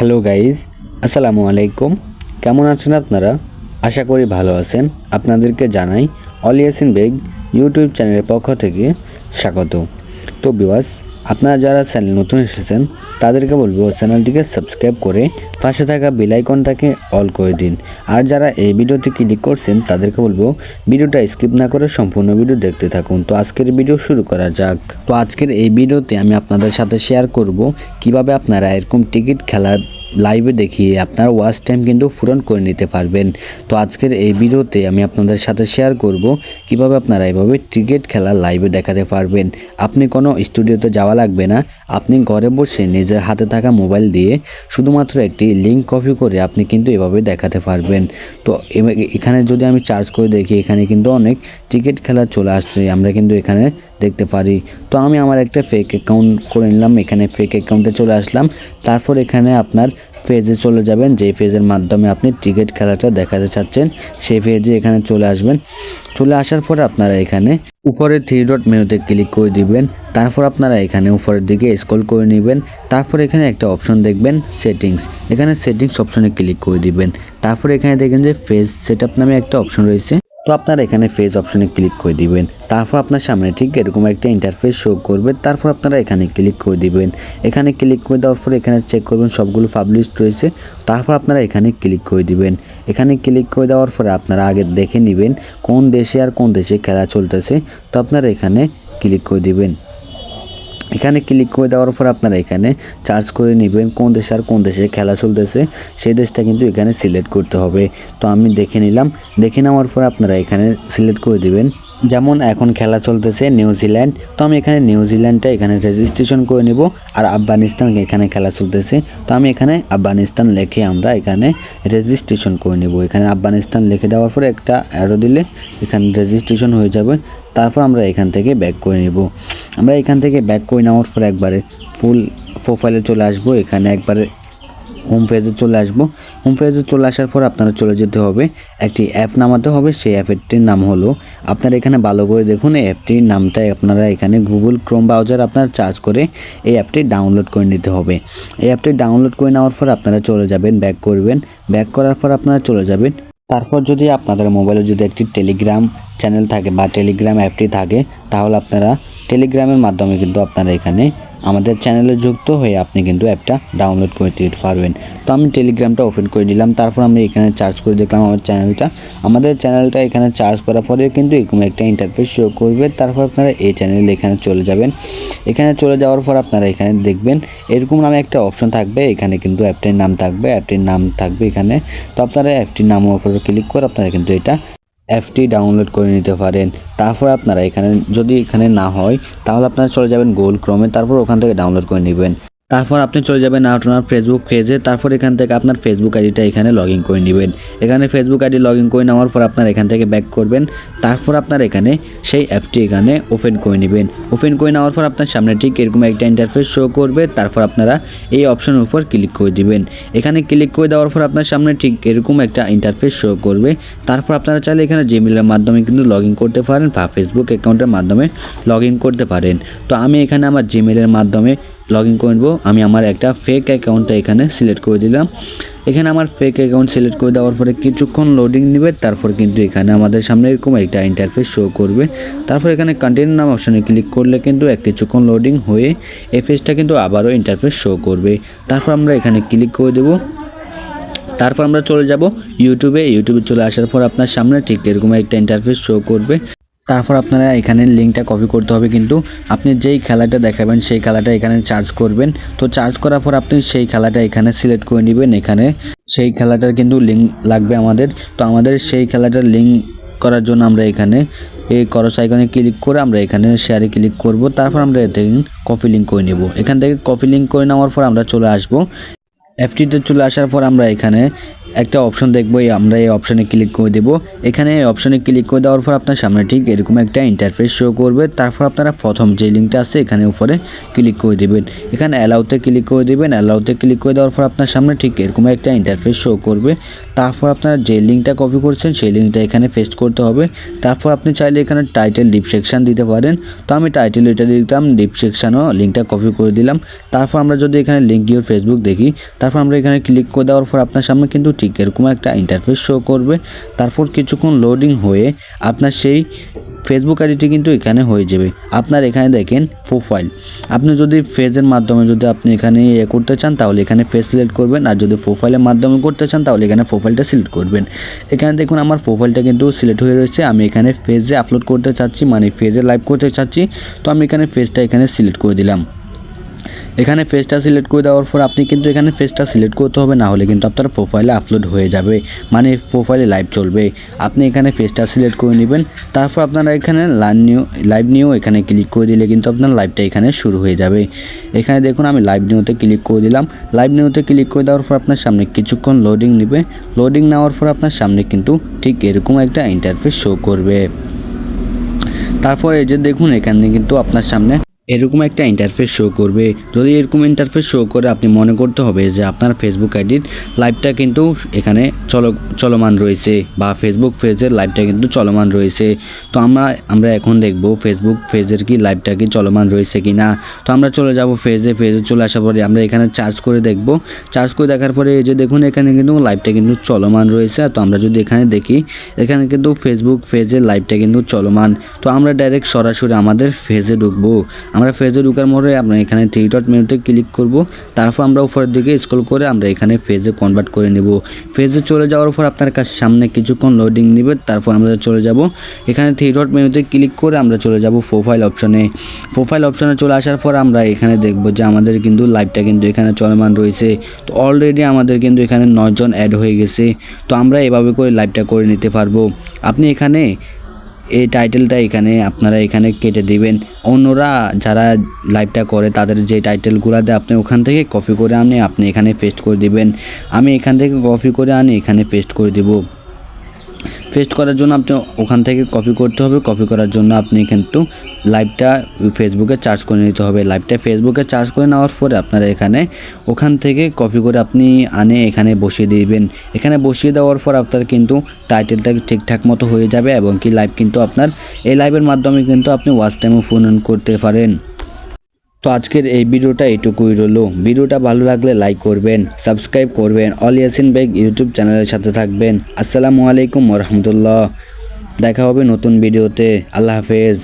Hello guys, আসসালামু আলাইকুম। কেমন আছেন আপনারা? আশা করি ভালো আছেন। আপনাদেরকে জানাই অলিয়াসিন বেগ ইউটিউব চ্যানেলের পক্ষ থেকে স্বাগত। তো বিওয়াস আপনারা যারা চ্যানেল নতুন এসেছেন, তাদেরকে বলব চ্যানেলটিকে সাবস্ক্রাইব করে পাশে থাকা বেল আইকনটাকে অল করে দিন। আর যারা এই ভিডিওতে ক্লিক করছেন, তাদেরকে বলব ভিডিওটা স্কিপ না করে সম্পূর্ণ ভিডিও দেখতে থাকুন। তো আজকের ভিডিও শুরু করা যাক। তো আজকের এই ভিডিওতে আমি আপনাদের সাথে শেয়ার করব কীভাবে আপনারা এরকম টিকিট খেলার লাইভে দেখিয়ে আপনার ওয়াচ টাইম কিন্তু পূরণ করে নিতে পারবেন। তো আজকের এই ভিডিওতে আমি আপনাদের সাথে শেয়ার করব কীভাবে আপনারা এভাবে ক্রিকেট খেলা লাইভে দেখাতে পারবেন। আপনি কোনো স্টুডিওতে যাওয়া লাগবে না, আপনি ঘরে বসে নিজের হাতে থাকা মোবাইল দিয়ে শুধুমাত্র একটি লিঙ্ক কপি করে আপনি কিন্তু এভাবে দেখাতে পারবেন। তো এখানে যদি আমি চার্জ করে দেখি, এখানে কিন্তু অনেক ক্রিকেট খেলা চলে আসছে, আমরা কিন্তু এখানে দেখতে পারি। তো আমি আমার একটা ফেক অ্যাকাউন্ট করে নিলাম, এখানে ফেক অ্যাকাউন্টে চলে আসলাম। তারপর এখানে আপনার পেজে চলে যাবেন যে পেজের মাধ্যমে আপনি টিকিট খেলাটা দেখাতে চাচ্ছেন, সেই পেজে এখানে চলে আসবেন। চলে আসার পরে আপনারা এখানে উপরে থ্রি ডট মেনুতে ক্লিক করে দিবেন, তারপর আপনারা এখানে উপরের দিকে স্ক্রল করে নেবেন, তারপর এখানে একটা অপশন দেখবেন সেটিংস এখানে সেটিংস অপশনে ক্লিক করে দিবেন। তারপর এখানে দেখেন যে ফেজ সেট নামে একটা অপশন রয়েছে। তো আপনারা এখানে ফেস অপশনে ক্লিক করে দিবেন। তারপর আপনার সামনে ঠিক এরকম একটা ইন্টারফেস শো করবে। তারপর আপনারা এখানে ক্লিক করে দিবেন। এখানে ক্লিক করে দেওয়ার পর এখানে চেক করবেন, সবগুলো পাবলিশড রয়েছে। তারপর আপনারা এখানে ক্লিক করে দিবেন। এখানে ক্লিক করে দেওয়ার পরে আপনারা আগে দেখে নেবেন কোন দেশে আর কোন দেশে খেলা চলতেছে। তো আপনারা এখানে ক্লিক করে দিবেন। এখানে ক্লিক করে দেওয়ার পর আপনারা এখানে চার্জ করে নেবেন কোন দেশে আর কোন দেশে খেলা চলতেছে। সেই দেশটা কিন্তু এখানে সিলেক্ট করতে হবে। তো আমি দেখে নিলাম। দেখে নেওয়ার পর আপনারা এখানে সিলেক্ট করে দিবেন। যেমন এখন খেলা চলতেছে নিউজিল্যান্ড তো আমি এখানে নিউজিল্যান্ডটা এখানে রেজিস্ট্রেশন করে নেব আর আফগানিস্তান এখানে খেলা চলতেছে, তো আমি এখানে আফগানিস্তান লিখে আমরা এখানে রেজিস্ট্রেশন করে নেব। এখানে আফগানিস্তান লিখে দেওয়ার পরে একটা অ্যারো দিলে এখানে রেজিস্ট্রেশন হয়ে যাবে, তারপর আমরা এখান থেকে ব্যাক করে নেব। আমরা এখান থেকে ব্যাক করে নেওয়ার পর একবারে ফুল প্রোফাইলে চলে আসব, এখানে একবারে হোম পেজে চলে আসব। হোম পেজে চলে আসার পর আপনারা চলে যেতে হবে, একটি অ্যাপ নামাতে হবে, সেই অ্যাপটির নাম হলো, আপনারা এখানে ভালো করে দেখুন এই অ্যাপটির নামটা আপনারা এখানে গুগল ক্রোম ব্রাউজার আপনারা চার্জ করে এই অ্যাপটি ডাউনলোড করে নিতে হবে। এই অ্যাপটি ডাউনলোড করে নেওয়ার পর আপনারা চলে যাবেন ব্যাক করবেন ব্যাক করার পর আপনারা চলে যাবেন। তারপর যদি আপনাদের মোবাইলে যদি একটি টেলিগ্রাম চ্যানেল থাকে বা টেলিগ্রাম অ্যাপটি থাকে, তাহলে আপনারা টেলিগ্রামের মাধ্যমে কিন্তু আপনারা এখানে আমাদের চ্যানেলে যুক্ত হয়ে আপনি কিন্তু অ্যাপটা ডাউনলোড করে দিতে পারবেন। তো আমি টেলিগ্রামটা ওপেন করে নিলাম তারপর আমি এখানে চার্জ করে দেখলাম আমার চ্যানেলটা আমাদের চ্যানেলটা এখানে চার্জ করার পরে কিন্তু এরকম একটা ইন্টারফেস শো করবে, তারপর আপনারা এই চ্যানেলে এখানে চলে যাবেন। এখানে চলে যাওয়ার পর আপনারা এখানে দেখবেন, এরকম নামে একটা অপশন থাকবে, এখানে কিন্তু অ্যাপটির নাম থাকবে অ্যাপটির নাম থাকবে এখানে। তো আপনারা অ্যাপটির নামের উপরে ক্লিক করে আপনারা কিন্তু এটা অ্যাপটি ডাউনলোড করে নিতে পারেন। তারপর আপনারা এখানে যদি এখানে না হয়, তাহলে আপনারা চলে যাবেন গুগল ক্রমে তারপর ওখান থেকে ডাউনলোড করে নেবেন। তারপর আপনি চলে যাবেন আপনার ফেসবুক পেজে তারপর এখান থেকে আপনার ফেসবুক আইডিটা এখানে লগ ইন করে নেবেন। এখানে ফেসবুক আইডি লগ ইন করে নেওয়ার পর আপনার এখান থেকে ব্যাক করবেন। তারপর আপনার এখানে সেই অ্যাপটি এখানে ওপেন করে নেবেন। ওপেন করে নেওয়ার পর আপনার সামনে ঠিক এরকম একটা ইন্টারফেস শো করবে। তারপর আপনারা এই অপশনের উপর ক্লিক করে দিবেন। এখানে ক্লিক করে দেওয়ার পর আপনার সামনে ঠিক এরকম একটা ইন্টারফেস শো করবে। তারপর আপনারা চাইলে এখানে জিমেলের মাধ্যমে কিন্তু লগ ইন করতে পারেন বা ফেসবুক অ্যাকাউন্টের মাধ্যমে লগ ইন করতে পারেন। তো আমি এখানে আমার জিমেলের মাধ্যমে লগ ইন করব আমি আমার একটা ফেক অ্যাকাউন্টটা এখানে সিলেক্ট করে দিলাম। এখানে আমার ফেক অ্যাকাউন্ট সিলেক্ট করে দেওয়ার পরে কিছুক্ষণ লোডিং নেবে, তারপর কিন্তু এখানে আমাদের সামনে এরকম একটা ইন্টারফেস শো করবে। তারপর এখানে কন্টেন্ট নাম অপশানে ক্লিক করলে কিন্তু এক কিছুক্ষণ লোডিং হয়ে এই পেজটা কিন্তু আবারও ইন্টারফেস শো করবে। তারপর আমরা এখানে ক্লিক করে দেবো। তারপর আমরা চলে যাব ইউটিউবে ইউটিউবে চলে আসার পর আপনার সামনে ঠিক এরকম একটা ইন্টারফেস শো করবে। তারপর আপনারা এখানে লিঙ্কটা কপি করতে হবে কিন্তু আপনি যেই খেলাটা দেখাবেন সেই খেলাটা এখানে চার্জ করবেন। তো চার্জ করার পর আপনি সেই খেলাটা এখানে সিলেক্ট করে নেবেন এখানে। সেই খেলাটার কিন্তু লিঙ্ক লাগবে আমাদের। তো আমাদের সেই খেলাটার লিঙ্ক করার জন্য আমরা এখানে এই করস আইকনে ক্লিক করে আমরা এখানে শেয়ারে ক্লিক করব। তারপর আমরা এতে কপি লিঙ্ক করে নেব। এখান থেকে কপি লিঙ্ক করে নেওয়ার পর আমরা চলে আসব। এফটিতে চলে আসার পর আমরা এখানে একটা অপশন দেখব, এই আমরা এই অপশনে ক্লিক করে দেবো। এখানে এই অপশনে ক্লিক করে দেওয়ার পর আপনার সামনে ঠিক এরকম একটা ইন্টারফেস শো করবে। তারপর আপনারা প্রথম যে লিঙ্কটা আছে, এখানে উপরে ক্লিক করে দেবেন। এখানে অ্যালাউতে ক্লিক করে দেবেন। অ্যালাউতে ক্লিক করে দেওয়ার পর আপনার সামনে ঠিক এরকম একটা ইন্টারফেস শো করবে। তারপর আপনারা যে লিঙ্কটা কপি করছেন, সেই লিঙ্কটা এখানে পেস্ট করতে হবে। তারপর আপনি চাইলে এখানে টাইটেল ডিপ সেকশন দিতে পারেন। তো আমি টাইটেল এটা দিতাম ডিপ সেকশনও লিঙ্কটা কপি করে দিলাম। তারপর আমরা যদি এখানে লিঙ্ক ইউর ফেসবুক দেখি, তারপর আমরা এখানে ক্লিক করে দেওয়ার পর আপনার সামনে কিন্তু ঠিক এরকম একটা ইন্টারফেস শো করবে। তারপর কিছুক্ষণ লোডিং হয়ে আপনার সেই ফেসবুক আইডিটি কিন্তু এখানে হয়ে যাবে। আপনার এখানে দেখেন প্রোফাইল আপনি যদি ফেজের মাধ্যমে যদি আপনি এখানে ইয়ে করতে চান, তাহলে এখানে ফেস সিলেক্ট করবেন। আর যদি প্রোফাইলের মাধ্যমে করতে চান, তাহলে এখানে প্রোফাইলটা সিলেক্ট করবেন। এখানে দেখুন আমার প্রোফাইলটা কিন্তু সিলেক্ট হয়ে রয়েছে। আমি এখানে ফেজে আপলোড করতে চাচ্ছি মানে ফেজে লাইভ করতে চাচ্ছি। তো আমি এখানে ফেজটা এখানে সিলেক্ট করে দিলাম। এখানে ফেসটা সিলেক্ট করে দেওয়ার পর আপনি কিন্তু এখানে ফেসটা সিলেক্ট করতে হবে, না হলে কিন্তু আপনার প্রোফাইলে আপলোড হয়ে যাবে। মানে প্রোফাইলে লাইভ চলবে। আপনি এখানে ফেসটা সিলেক্ট করে নেবেন, তারপর আপনারা এখানে লাইভ নিউ লাইভ নিউ এখানে ক্লিক করে দিলে কিন্তু আপনার লাইভটা এখানে শুরু হয়ে যাবে। এখানে দেখুন আমি লাইভ নিউতে ক্লিক করে দিলাম। লাইভ নিউতে ক্লিক করে দেওয়ার পর আপনার সামনে কিছুক্ষণ লোডিং নেবে। লোডিং নেওয়ার পর আপনার সামনে কিন্তু ঠিক এরকম একটা ইন্টারফেস শো করবে। তারপর এই যে দেখুন এখানে কিন্তু আপনার সামনে এরকম একটা ইন্টারফেস শো করবে। যদি এরকম ইন্টারফেস শো করে, আপনি মনে করতে হবে যে আপনার ফেসবুক আইডির লাইভটা কিন্তু এখানে চল, চলমান রয়েছে বা ফেসবুক পেজের লাইভটা কিন্তু চলমান রয়েছে। তো আমরা আমরা এখন দেখব ফেসবুক পেজের কি লাইভটা কি চলমান রয়েছে কি না তো আমরা চলে যাব ফেজে ফেজে চলে আসার পরে আমরা এখানে চার্জ করে দেখব। চার্জ করে দেখার পরে এই যে দেখুন, এখানে কিন্তু লাইভটা কিন্তু চলমান রয়েছে। তো আমরা যদি এখানে দেখি, এখানে কিন্তু ফেসবুক পেজের লাইভটা কিন্তু চলমান। তো আমরা ডাইরেক্ট সরাসরি আমাদের ফেজে ঢুকবো। আমরা ফেজে ঢুকার মোড়ে আমরা এখানে থ্রি ডট মেনুতে ক্লিক করব। তারপর আমরা উপরের দিকে স্ক্রল করে আমরা এখানে ফেজে কনভার্ট করে নেব। ফেজে চলে যাওয়ার পর আপনার কাছে সামনে কিছুক্ষণ লোডিং নেবে, তারপর আমরা চলে যাব। এখানে থ্রি ডট মেনুতে ক্লিক করে আমরা চলে যাব প্রোফাইল অপশনে প্রোফাইল অপশনে চলে আসার পর আমরা এখানে দেখব যে আমাদের কিন্তু লাইভটা কিন্তু এখানে চলমান রয়েছে। তো অলরেডি আমাদের কিন্তু এখানে নয়জন অ্যাড হয়ে গেছে। তো আমরা এভাবে করে লাইভটা করে নিতে পারব। আপনি এখানে এই টাইটেলটা এখানে আপনারা এখানে কেটে দিবেন। অন্যরা যারা লাইভটা করে, তাদের যে টাইটেলগুলো দেয়, আপনি ওখান থেকে কপি করে আনে, আপনি এখানে পেস্ট করে দিবেন। আমি এখান থেকে কপি করে আনি, এখানে পেস্ট করে দিব। পেস্ট করার জন্য আপনি ওখান থেকে কপি করতে হবে। কপি করার জন্য আপনি কিন্তু লাইভটা ফেসবুকে চার্জ করে নিতে হবে। লাইভটা ফেসবুকে চার্জ করে নেওয়ার পরে আপনারা এখানে ওখান থেকে কপি করে আপনি আনে, এখানে বসিয়ে দিবেন। এখানে বসিয়ে দেওয়ার পর আপনার কিন্তু টাইটেলটা ঠিকঠাক মতো হয়ে যাবে এবং কি লাইভ কিন্তু আপনার এই লাইভের মাধ্যমে কিন্তু আপনি ওয়াচ টাইমও ফোন অন করতে পারেন। তো আজকের এই ভিডিওটা এইটুকুই রইল। ভিডিওটা ভালো লাগলে লাইক করবেন সাবস্ক্রাইব করবেন অল ইয়াসিন বেগ ইউটিউব চ্যানেলের সাথে থাকবেন। আসসালামু আলাইকুম রহমতুল্লাহ। দেখা হবে নতুন ভিডিওতে। আল্লাহ হাফেজ।